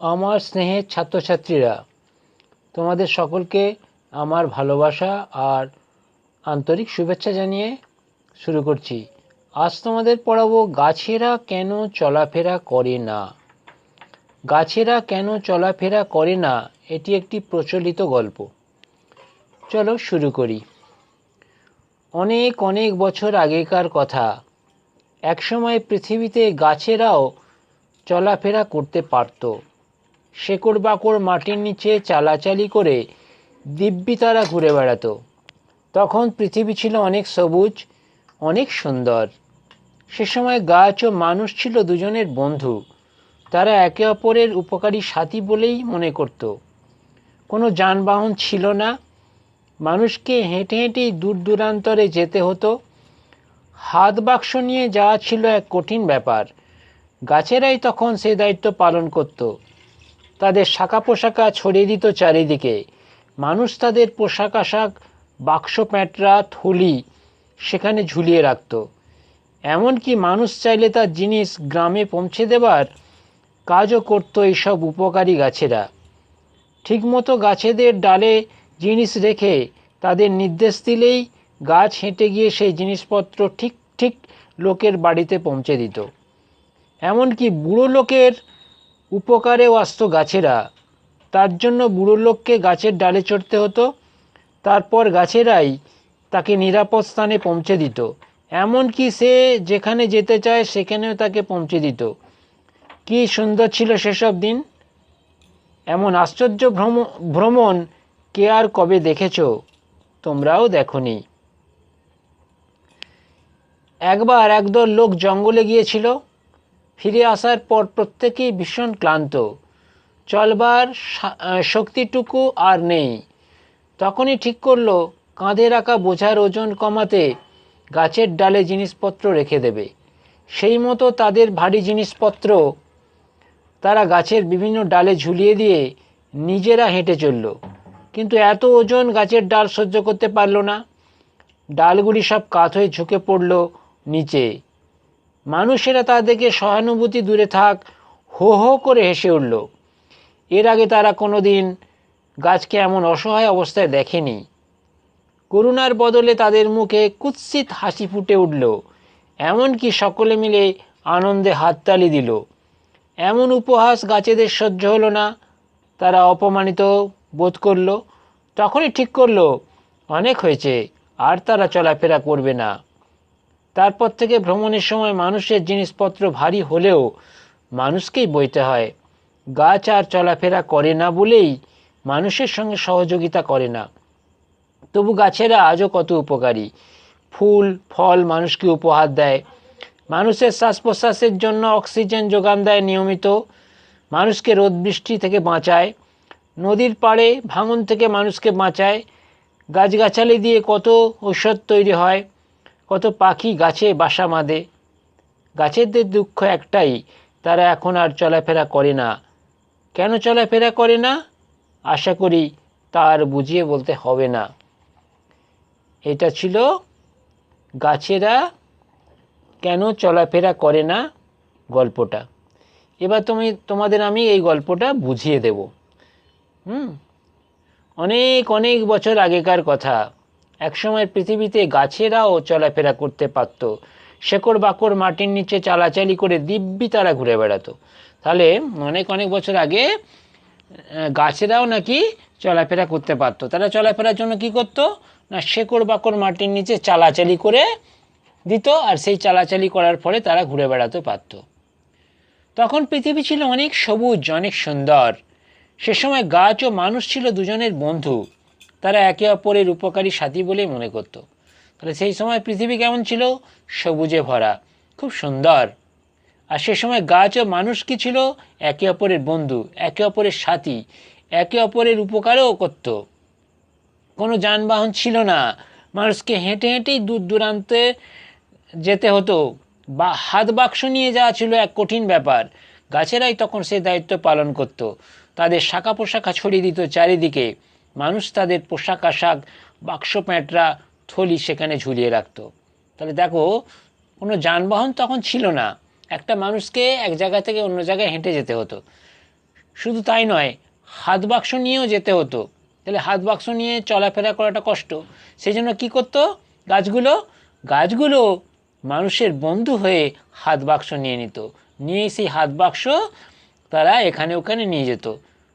আমার স্নেহের ছাত্রছাত্রীরা, তোমাদের সকলকে আমার ভালোবাসা আর আন্তরিক শুভেচ্ছা জানিয়ে শুরু করছি। আজ তোমাদের পড়াবো, গাছেরা কেন চলাফেরা করে না? গাছেরা কেন চলাফেরা করে না? এটি একটি প্রচলিত গল্প। চলো শুরু করি। অনেক অনেক বছর আগেকার কথা। একসময় পৃথিবীতে গাছেরাও চলাফেরা করতে পারত। শেকড় বাকড় মাটির নিচে চালাচালি করে দিব্যি তারা ঘুরে বেড়াতো। তখন পৃথিবী ছিল অনেক সবুজ, অনেক সুন্দর। সে সময় গাছ ও মানুষ ছিল দুজনের বন্ধু। তারা একে অপরের উপকারী সাথী বলেই মনে করত। কোনো যানবাহন ছিল না। মানুষকে হেঁটে হেঁটেই দূর দূরান্তরে যেতে হতো। হাত বাক্স নিয়ে যাওয়া ছিল এক কঠিন ব্যাপার। গাছেরাই তখন সে দায়িত্ব পালন করত। তাদের শাখা পোশাকা ছড়িয়ে দিত চারিদিকে। মানুষ তাদের পোশাক আশাক, বাক্স প্যাঁটরা, থলি সেখানে ঝুলিয়ে রাখত। এমনকি মানুষ চাইলে তার জিনিস গ্রামে পৌঁছে দেবার কাজও করতো এইসব উপকারী গাছেরা। ঠিকমতো গাছেদের ডালে জিনিস রেখে তাদের নির্দেশ দিলেই গাছ হেঁটে গিয়ে সেই জিনিসপত্র ঠিক ঠিক লোকের বাড়িতে পৌঁছে দিত। এমনকি বুড়ো লোকের উপকারেও আসত গাছেরা। তার জন্য বুড়ো লোককে গাছের ডালে চড়তে হতো। তারপর গাছেরাই তাকে নিরাপদ স্থানে পৌঁছে দিত। এমনকি সে যেখানে যেতে চায়, সেখানেও তাকে পৌঁছে দিত। কি সুন্দর ছিল সেসব দিন। এমন আশ্চর্য ভ্রম, ভ্রমণ কে আর কবে দেখেছ, তোমরাও দেখনি। একবার একদল লোক জঙ্গলে গিয়েছিল। ফিরে আসার পর প্রত্যেকেই ভীষণ ক্লান্ত। চলবার শক্তিটুকু আর নেই। তখনই ঠিক করল, কাঁধে রাখা বোঝার ওজন কমাতে গাছের ডালে জিনিসপত্র রেখে দেবে। সেই মতো তাদের ভারী জিনিসপত্র তারা গাছের বিভিন্ন ডালে ঝুলিয়ে দিয়ে নিজেরা হেঁটে চলল। কিন্তু এত ওজন গাছের ডাল সহ্য করতে পারল না। ডালগুলি সব কাত হয়ে ঝুঁকে পড়ল নিচে। মানুষেরা তা দেখে সহানুভূতি দূরে থাক, হো হো করে হেসে উঠল। এর আগে তারা কোনো দিন গাছকে এমন অসহায় অবস্থায় দেখেনি। করুণার বদলে তাদের মুখে কুৎসিত হাসি ফুটে উঠল। এমনকি সকলে মিলে আনন্দে হাততালি দিল। এমন উপহাস গাছেদের সহ্য হলো না। তারা অপমানিত বোধ করল, তখনই ঠিক করল, অনেক হয়েছে, আর তারা চলাফেরা করবে না। তারপর থেকে ভ্রমণের সময় মানুষের জিনিসপত্র ভারী হলেও মানুষকেই বইতে হয়। গাছ আর চলাফেরা করে না বলেই মানুষের সঙ্গে সহযোগিতা করে না। তবু গাছেরা আজও কত উপকারী। ফুল, ফল মানুষকে উপহার দেয়। মানুষের শ্বাস প্রশ্বাসের জন্য অক্সিজেন যোগান দেয় নিয়মিত। মানুষকে রোদ বৃষ্টি থেকে বাঁচায়। নদীর পাড়ে ভাঙন থেকে মানুষকে বাঁচায়। গাছগাছালি দিয়ে কত ঔষধ তৈরি হয়। কত পাখি গাছে বাসা বাঁধে গাছেদের দুঃখ একটাই, তারা এখন আর চলাফেরা করে না। কেন চলাফেরা করে না? আশা করি তার বুঝিয়ে বলতে হবে না। এটা ছিল, গাছেরা কেন চলাফেরা করে না? গল্পটা। এবার তুমি, তোমাদের আমি এই গল্পটা বুঝিয়ে দেব। হুম? অনেক অনেক বছর আগেকার কথা। একসময় পৃথিবীতে গাছেরাও চলাফেরা করতে পারত। শেকড় বাকড় মাটির নিচে চালাচালি করে দিব্যি তারা ঘুরে বেড়াতো। তাহলে অনেক অনেক বছর আগে গাছেরাও নাকি চলাফেরা করতে পারতো। তারা চলাফেরার জন্য কি করত? না, শেকড় বাকড় মাটির নিচে চালাচালি করে দিত আর সেই চালাচালি করার ফলে তারা ঘুরে বেড়াতে পারত। তখন পৃথিবী ছিল অনেক সবুজ, অনেক সুন্দর। সে সময় গাছ ও মানুষ ছিল দুজনের বন্ধু। তারা একে অপরের উপকারী সাথী বলেই মনে করত। তাহলে সেই সময় পৃথিবী কেমন ছিল? সবুজে ভরা, খুব সুন্দর। আর সে সময় গাছ ও মানুষ কি ছিল? একে অপরের বন্ধু, একে অপরের সাথী, একে অপরের উপকারও করত। কোনো যানবাহন ছিল না। মানুষকে হেঁটে হেঁটেই দূর দূরান্তে যেতে হতো। বা হাত বাক্স নিয়ে যাওয়া ছিল এক কঠিন ব্যাপার। গাছেরাই তখন সে দায়িত্ব পালন করত। তাদের শাখা পোশাখা ছড়িয়ে দিত চারিদিকে। মানুষ তাদের পোশাক আশাক, বাক্স প্যাঁটরা, থলি সেখানে ঝুলিয়ে রাখত। তাহলে দেখো, কোনো যানবাহন তখন ছিল না। একটা মানুষকে এক জায়গা থেকে অন্য জায়গায় হেঁটে যেতে হতো। শুধু তাই নয়, হাত বাক্স নিয়েও যেতে হতো। তাহলে হাত বাক্স নিয়ে চলাফেরা করাটা কষ্ট। সেই জন্য কী করতো? গাছগুলো গাছগুলো মানুষের বন্ধু হয়ে হাত বাক্স নিয়ে নিত। নিয়ে সেই হাত বাক্স তারা এখানে ওখানে নিয়ে যেত।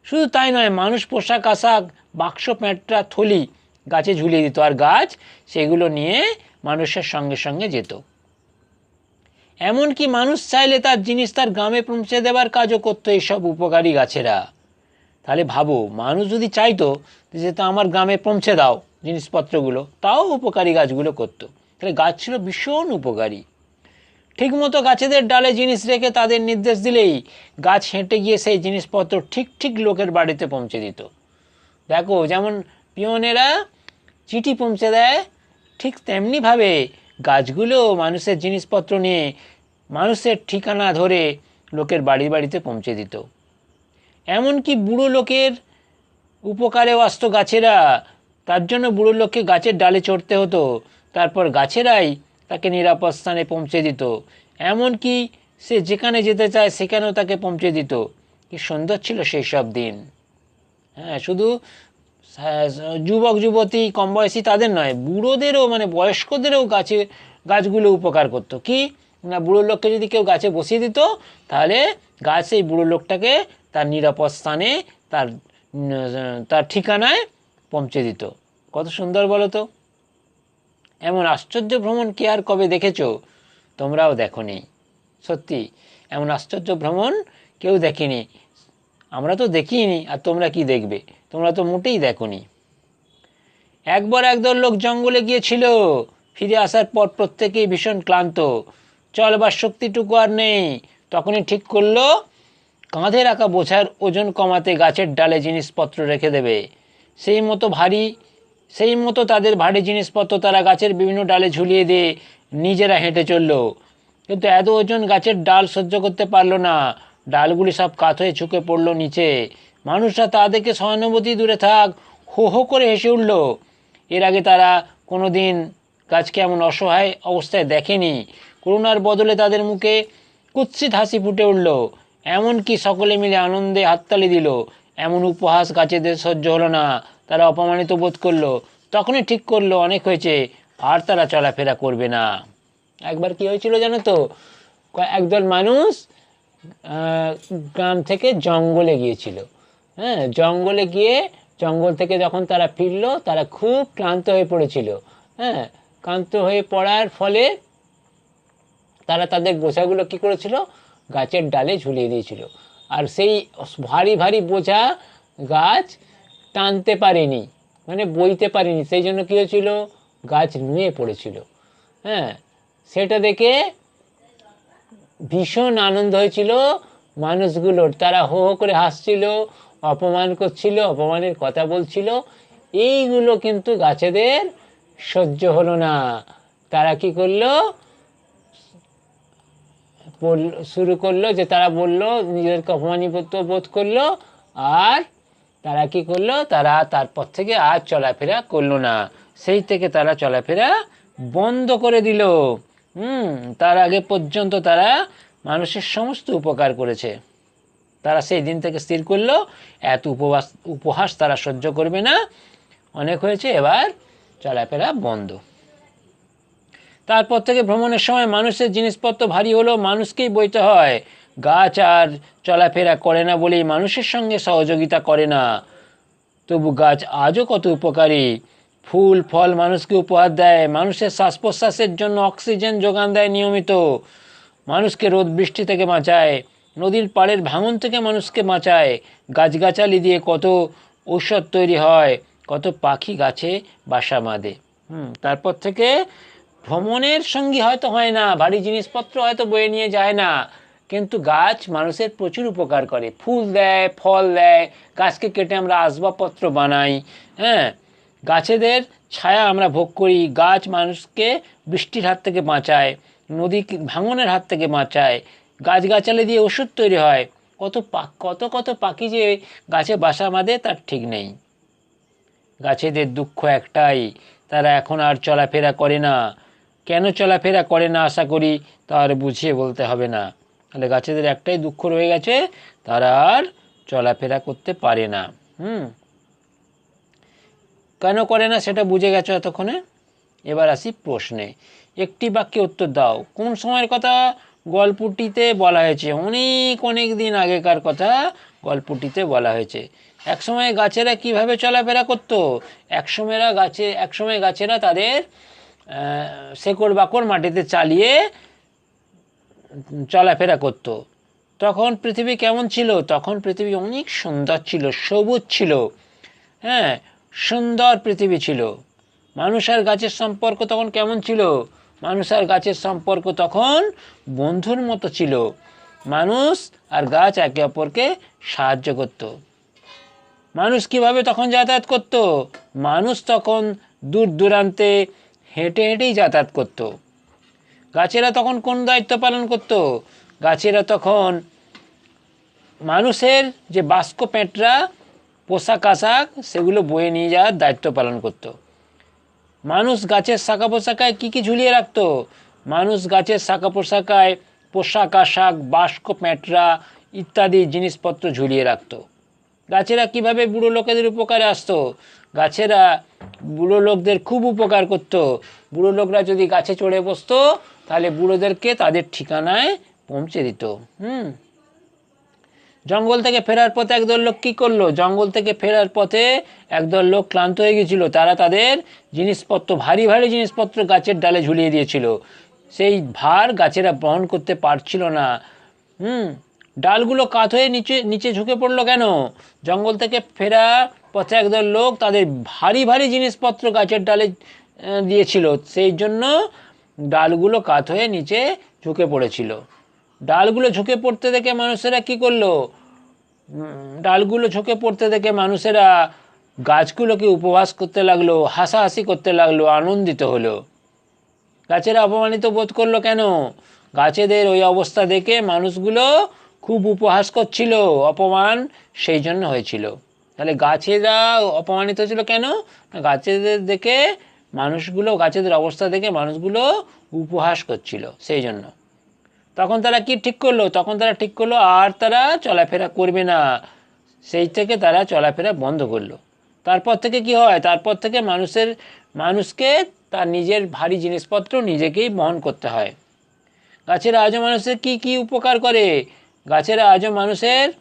শুধু তাই নয়, মানুষ পোশাক, আশাক, বাক্স, প্যাঁটরা, থলি গাছে ঝুলিয়ে দিত আর গাছ সেগুলো নিয়ে মানুষের সঙ্গে সঙ্গে যেত। এমনকি মানুষ চাইলে তার জিনিস তার গ্রামে পৌঁছে দেওয়ার কাজও করতো এইসব উপকারী গাছেরা। তাহলে ভাবো, মানুষ যদি চাইতো যে তা আমার গ্রামে পৌঁছে দাও জিনিসপত্রগুলো, তাও উপকারী গাছগুলো করতো। তাহলে গাছ ছিল ভীষণ উপকারী। ঠিকমতো গাছেদের ডালে জিনিস রেখে তাদের নির্দেশ দিলেই গাছ হেঁটে গিয়ে সেই জিনিসপত্র ঠিক ঠিক লোকের বাড়িতে পৌঁছে দিত। দেখো, যেমন পিয়নেরা চিঠি পৌঁছে দেয়, ঠিক তেমনিভাবে গাছগুলো মানুষের জিনিসপত্র নিয়ে মানুষের ঠিকানা ধরে লোকের বাড়ি বাড়িতে পৌঁছে দিত। এমনকি বুড়ো লোকের উপকারেও আসতো গাছেরা, তার জন্য বুড়ো লোককে গাছের ডালে চড়তে হতো। তারপর গাছেরাই তাকে নিরাপদ স্থানে পৌঁছে দিত। এমনকি সে যেখানে যেতে চায় সেখানেও তাকে পৌঁছে দিত। কি সুন্দর ছিল সেই সব দিন। হ্যাঁ শুধু হ্যাঁ, যুবক যুবতী কম বয়সী তাদের নয় বুড়োদেরও মানে বয়স্কদেরও গাছে গাছগুলো উপকার করতো। কি? না বুড়ো লোককে যদি কেউ গাছে বসিয়ে দিত তাহলে গাছ সেই বুড়ো লোকটাকে তার নিরাপদ স্থানে তার তার ঠিকানায় পৌঁছে দিত। কত সুন্দর বলো তো। এমন আশ্চর্য ভ্রমণ কি আর কবে দেখেছ? তোমরাও দেখোনি। সত্যি, এমন আশ্চর্য ভ্রমণ কেউ দেখেনি। আমরা তো দেখিনি, আর তোমরা কি দেখবে? তোমরা তো মোটেই দেখোনি। একবার একদল লোক জঙ্গলে গিয়েছিল। ফিরে আসার পর প্রত্যেকেই ভীষণ ক্লান্ত। চলবার শক্তিটুকু আর নেই। তখনই ঠিক করল, কাঁধে রাখা বোঝার ওজন কমাতে গাছের ডালে জিনিসপত্র রেখে দেবে। সেই মতো ভারী সেই মতো তাদের ভারী জিনিসপত্র তারা গাছের বিভিন্ন ডালে ঝুলিয়ে দিয়ে নিজেরা হেঁটে চলল। কিন্তু এত ওজন গাছের ডাল সহ্য করতে পারল না। ডালগুলি সব কাত হয়ে ঝুঁকে পড়ল নিচে। মানুষরা তাদেরকে সহানুভূতি দূরে থাক, হো হো করে হেসে উঠল। এর আগে তারা কোনো দিন গাছকে এমন অসহায় অবস্থায় দেখেনি। করুণার বদলে তাদের মুখে কুৎসিত হাসি ফুটে উঠল। এমনকি সকলে মিলে আনন্দে হাততালি দিল। এমন উপহাস গাছেদের সহ্য হলো না। তারা অপমানিত বোধ করল। তখনই ঠিক করল, অনেক হয়েছে, আর তারা চলাফেরা করবে না। একবার কি হয়েছিল জানো তো? একদল মানুষ গ্রাম থেকে জঙ্গলে গিয়েছিল। হ্যাঁ জঙ্গলে গিয়ে জঙ্গল থেকে যখন তারা ফিরলো, তারা খুব ক্লান্ত হয়ে পড়েছিল। হ্যাঁ ক্লান্ত হয়ে পড়ার ফলে তারা তাদের বোঝাগুলো কি করেছিল? গাছের ডালে ঝুলিয়ে দিয়েছিল। আর সেই ভারী ভারী বোঝা গাছ টানতে পারেনি মানে বইতে পারেনি। সেই জন্য কী হয়েছিল? গাছ নুয়ে পড়েছিল। হ্যাঁ সেটা দেখে ভীষণ আনন্দ হয়েছিল মানুষগুলোর। তারা হো হো করে হাসছিল, অপমান করছিল, অপমানের কথা বলছিল। এইগুলো কিন্তু গাছেদের সহ্য হলো না। তারা কি করল? শুরু করল যে তারা বলল, নিজেদেরকে অপমানিত বোধ করল, আর তারা কি করল? তারা তারপর থেকে আর চলাফেরা করল না। সেই থেকে তারা চলাফেরা বন্ধ করে দিল। হুম, তার আগে পর্যন্ত তারা মানুষের সমস্ত উপকার করেছে। তারা সেই দিন থেকে স্থির করল। এত উপবাস, উপহাস তারা সহ্য করবে না। অনেক হয়েছে, এবার চলাফেরা বন্ধ। তারপর থেকে ভ্রমণের সময় মানুষের জিনিসপত্র ভারী হলেও মানুষকেই বইতে হয়। গাছ আর চলাফেরা করে না বলেই মানুষের সঙ্গে সহযোগিতা করে না। তবু গাছ আজও কত উপকারী। ফুল, ফল মানুষকে উপহার দেয়, মানুষের শ্বাস প্রশ্বাসের জন্য অক্সিজেন যোগান দেয় নিয়মিত। মানুষকে রোদ, বৃষ্টি থেকে বাঁচায়, নদীর পাড়ের ভাঙন থেকে মানুষকে বাঁচায়। গাছগাছালি দিয়ে কত ঔষধ তৈরি হয়, কত পাখি গাছে বাসা বাঁধে। হুম, তারপর থেকে ভ্রমণের সঙ্গী হয়তো হয় না, ভারী জিনিসপত্র হয়তো বয়ে নিয়ে যায় না। কিন্তু গাছ মানুষের প্রচুর উপকার করে। ফুল দেয়, ফল দেয়, গাছকে কেটে আমরা আসবাবপত্র বানাই হ্যাঁ? গাছেদের ছায়া আমরা ভোগ করি, গাছ মানুষকে বৃষ্টির হাত থেকে বাঁচায়, নদী ভাঙনের হাত থেকে বাঁচায়, গাছগাছালি দিয়ে ওষুধ তৈরি হয়। কত পা- কত কত পাখি যে গাছে বাসা বাঁধে, তার ঠিক নেই। গাছেদের দুঃখ একটাই, তারা এখন আর চলাফেরা করে না। কেন চলাফেরা করে না আশা করি, তা আর বুঝিয়ে বলতে হবে না। তাহলে গাছেদের একটাই দুঃখ রয়ে গেছে, তারা আর চলাফেরা করতে পারে না। হুম। কেন করে না সেটা বুঝে গেছো এতক্ষণে? এবার আসি প্রশ্নে। একটি বাক্যে উত্তর দাও। কোন সময়ের কথা গল্পটিতে বলা হয়েছে? অনেক অনেক দিন আগেকার কথা গল্পটিতে বলা হয়েছে। একসময় গাছেরা কীভাবে চলাফেরা করতো? একসময়রা গাছে, একসময় গাছেরা তাদের শেকড় বাকড় মাটিতে চালিয়ে চলাফেরা করত। তখন পৃথিবী কেমন ছিল? তখন পৃথিবী অনেক সুন্দর ছিল, সবুজ ছিল। হ্যাঁ সুন্দর পৃথিবী ছিল। মানুষ আর গাছের সম্পর্ক তখন কেমন ছিল? মানুষ আর গাছের সম্পর্ক তখন বন্ধুর মতো ছিল। মানুষ আর গাছ একে অপরকে সাহায্য করত। মানুষ কীভাবে তখন যাতায়াত করত? মানুষ তখন দূর দূরান্তে হেঁটে হেঁটেই যাতায়াত করতো। গাছেরা তখন কোন দায়িত্ব পালন করত? গাছেরা তখন মানুষের যে বাস্ক পেঁটরা, পোশাক আশাক, সেগুলো বয়ে নিয়ে যাওয়ার দায়িত্ব পালন করত। মানুষ গাছের শাখা পোশাকায় কী কী ঝুলিয়ে রাখতো? মানুষ গাছের শাখা পোশাকায় পোশাক আশাক বাস্ক প্যাঁটরা ইত্যাদি জিনিসপত্র ঝুলিয়ে রাখত। গাছেরা কীভাবে বুড়ো লোকেদের উপকারে আসতো? গাছেরা বুড়ো লোকদের খুব উপকার করত। বুড়ো লোকরা যদি গাছে চড়ে বসতো তাহলে বুড়োদেরকে তাদের ঠিকানায় পৌঁছে দিত। হুম। জঙ্গল থেকে ফেরার পথে একদল লোক কী করল? জঙ্গল থেকে ফেরার পথে একদল লোক ক্লান্ত হয়ে গেছিল। তারা তাদের জিনিসপত্র, ভারী ভারী জিনিসপত্র গাছের ডালে ঝুলিয়ে দিয়েছিল। সেই ভার গাছেরা বহন করতে পারছিল না। হুম। ডালগুলো কাত হয়ে নিচে নিচে ঝুঁকে পড়ল কেন? জঙ্গল থেকে ফেরা পথে একদল লোক তাদের ভারী ভারী জিনিসপত্র গাছের ডালে দিয়েছিল। সেই জন্য ডালগুলো কাত হয়ে নিচে ঝুঁকে পড়েছিল। ডালগুলো ঝুঁকে পড়তে দেখে মানুষেরা কি করল? ডালগুলো ঝুঁকে পড়তে দেখে মানুষেরা গাছগুলোকে উপবাস করতে লাগল, হাসাহাসি করতে লাগল, আনন্দিত হলো। গাছেরা অপমানিত বোধ করল কেন? গাছেদের ওই অবস্থা দেখে মানুষগুলো খুব উপহাস করছিল, অপমান সেই জন্য হয়েছিল। তাহলে গাছেরা অপমানিত হয়েছিল কেন? গাছেদের দেখে মানুষগুলো, গাছেদের অবস্থা দেখে মানুষগুলো উপহাস করছিল, সেই জন্য। তখন তারা কি ঠিক করল? তখন তারা ঠিক করল, আর তারা চলাফেরা করবে না। সেই থেকে তারা চলাফেরা বন্ধ করল। তারপর থেকে কি হয়? তারপর থেকে মানুষের, মানুষকে তার নিজের ভারী জিনিসপত্র নিজেকেই বহন করতে হয়। গাছের আজও মানুষের কি কি উপকার করে? গাছের আজও মানুষের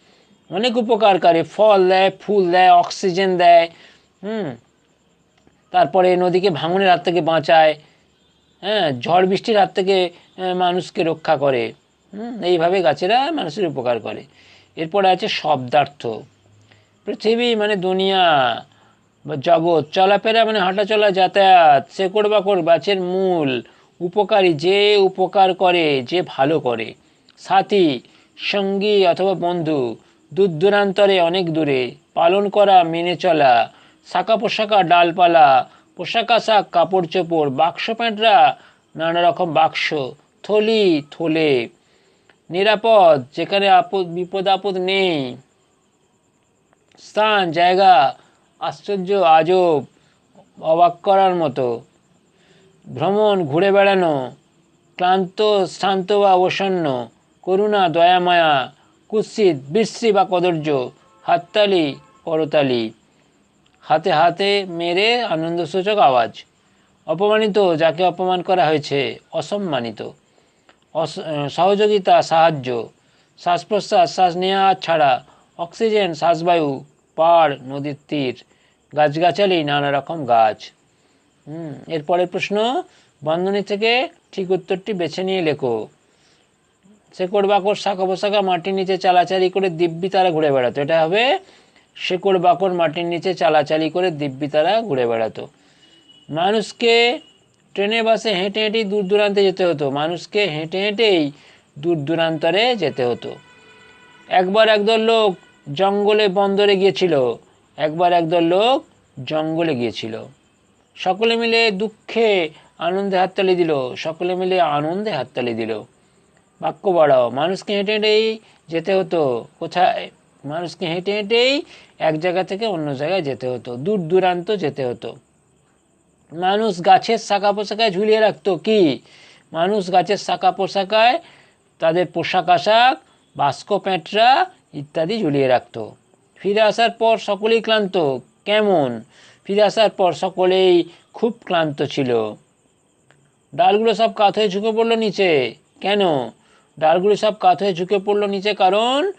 অনেক উপকার করে। ফল দেয়, ফুল দেয়, অক্সিজেন দেয়, হুম। তারপরে নদীকে ভাঙনের হাত থেকে বাঁচায় হ্যাঁ ঝড় বৃষ্টির হাত থেকে মানুষকে রক্ষা করে। এইভাবে গাছেরা মানুষের উপকার করে। এরপরে আছে শব্দার্থ। পৃথিবী মানে দুনিয়া, বা জগৎ। চলাফেরা মানে হাঁটাচলা যাতায়াত, শেকড় বাকড়, গাছের মূল। উপকারী যে উপকার করে, যে ভালো করে। সাথী, সঙ্গী অথবা বন্ধু দূর দূরান্তরে অনেক দূরে। পালন করা, মেনে চলা শাখা পোশাকা ডালপালা পোশাক আশাক কাপড় চোপড়, বাক্স প্যাঁটরা নানা রকম বাক্স, থলি, থলে। নিরাপদ, যেখানে আপদ, বিপদ আপদ নেই। স্থান, জায়গা, আশ্চর্য, আজব, অবাক করার মতো। ভ্রমণ, ঘুরে বেড়ানো, ক্লান্ত শান্ত বা অবসন্ন, করুণা, দয়া, মায়া, কুৎসিত, বিশ্রী বা কদর্য, হাততালি করতালি হাতে হাতে মেরে আনন্দসূচক আওয়াজ। অপমানিত, যাকে অপমান করা হয়েছে, অসম্মানিত। অস- সহযোগিতা, সাহায্য শ্বাস প্রশ্বাস শ্বাস নেওয়া ছাড়া অক্সিজেন, শ্বাসবায়ু পাড় নদীর তীর, গাছগাছালি, নানা রকম গাছ। হুম, এরপরের প্রশ্ন, বন্ধনী থেকে ঠিক উত্তরটি বেছে নিয়ে লেখো। শেকড় বাকড় শাখা পোশাকা মাটির নিচে চালাচালি করে দিব্যি তারা ঘুরে বেড়াতো। এটা হবে শেকড় বাকড় মাটির নিচে চালাচালি করে দিব্যি তারা ঘুরে বেড়াতো। মানুষকে ট্রেনে, বাসে হেঁটে হেঁটেই দূর দূরান্তে যেতে হতো। মানুষকে হেঁটে হেঁটেই দূর দূরান্তরে যেতে হতো। একবার একদল লোক জঙ্গলে বন্দরে গিয়েছিল। একবার একদল লোক জঙ্গলে গিয়েছিল। সকলে মিলে দুঃখে আনন্দে হাততালি দিল। সকলে মিলে আনন্দে হাততালি দিল। বাক্য বাড়াও। মানুষকে হেঁটে হেঁটেই যেতে হতো। কোথায়? মানুষকে হেঁটে হেঁটেই এক জায়গা থেকে অন্য জায়গায় যেতে হতো, দূর দূরান্ত যেতে হতো। মানুষ গাছের শাখা পোশাকায় ঝুলিয়ে রাখতো কি? মানুষ গাছের শাখা পোশাকায় তাদের পোশাক আশাক, বাস্ক প্যাঁটরা ইত্যাদি ঝুলিয়ে রাখতো। ফিরে আসার পর সকলেই ক্লান্ত, কেমন? ফিরে আসার পর সকলেই খুব ক্লান্ত ছিল। ডালগুলো সব কাত হয়ে ঝুঁকে পড়ল নিচে। কেন? ডালগুলো সব কাত হয়ে ঝুঁকে পড়ল নিচে কারণ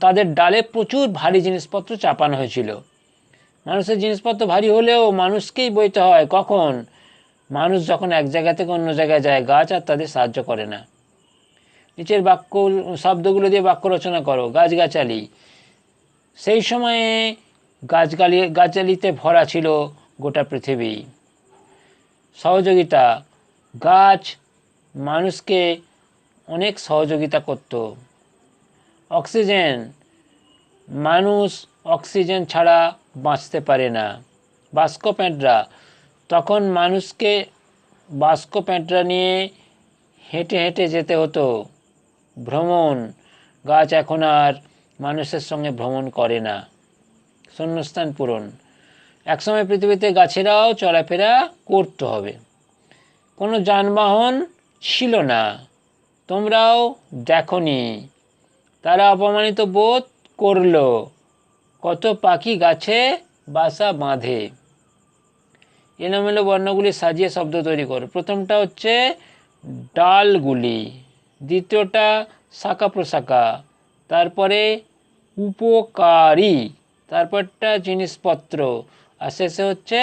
তাদের ডালে প্রচুর ভারী জিনিসপত্র চাপানো হয়েছিল। মানুষের জিনিসপত্র ভারী হলেও মানুষকেই বইতে হয়, কখন? মানুষ যখন এক জায়গা থেকে অন্য জায়গায় যায়, গাছ আর তাদের সাহায্য করে না। নিচের বাক্য, শব্দগুলো দিয়ে বাক্য রচনা করো, গাছগাছালি। সেই সময়ে গাছগালি, গাছালিতে ভরা ছিল গোটা পৃথিবী। সহযোগিতা, গাছ মানুষকে অনেক সহযোগিতা করত। অক্সিজেন। মানুষ অক্সিজেন ছাড়া বাঁচতে পারে না। বাস্ক তখন মানুষকে বাস্ক নিয়ে হেঁটে হেঁটে যেতে হতো। ভ্রমণ। গাছ এখন আর মানুষের সঙ্গে ভ্রমণ করে না। শূন্যস্থান পূরণ। একসময় পৃথিবীতে গাছেরাও চলাফেরা করতে হবে। কোনো যানবাহন ছিল না। তোমরাও দেখনি। তারা অপমানিত বোধ করল। কত পাখি গাছে বাসা বাঁধে। এলোমেলো বর্ণগুলি সাজিয়ে শব্দ তৈরি করো। প্রথমটা হচ্ছে ডালগুলি, দ্বিতীয়টা শাখা প্রশাখা তারপরে উপকারী, তারপরটা জিনিসপত্র, আর শেষে হচ্ছে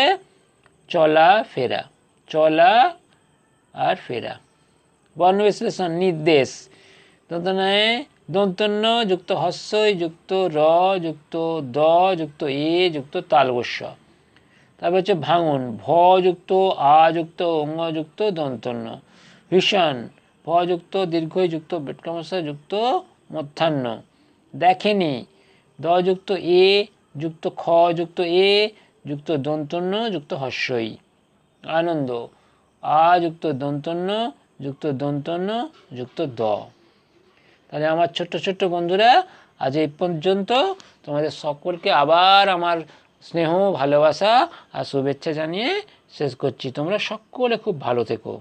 চলা ফেরা চলা আর ফেরা। বর্ণ বিশ্লেষণ, নির্দেশ। দন্তনায় দন্তন্য যুক্ত হস্যই যুক্ত র, যুক্ত দ, যুক্ত এ, যুক্ত তালবস্য তারপর হচ্ছে ভাঙন, ভ যুক্ত, আ যুক্ত অঙ্গ যুক্ত দন্তন্য। ভীষণ, ভ যুক্ত, দীর্ঘই যুক্ত বেটকামশা যুক্ত মধ্যাহ্ন। দেখেনি, দ যুক্ত এ, যুক্ত খ যুক্ত এ, যুক্ত দন্তন্য, যুক্ত হস্যই। আনন্দ, আ যুক্ত দন্তন্য যুক্ত দন্তন্য, যুক্ত দ। তাহলে আমার ছোট্ট ছোট্ট বন্ধুরা, আজ এই পর্যন্ত। তোমাদের সকলকে আবার আমার স্নেহ, ভালোবাসা আর শুভেচ্ছা জানিয়ে শেষ করছি। তোমরা সকলে খুব ভালো থেকো।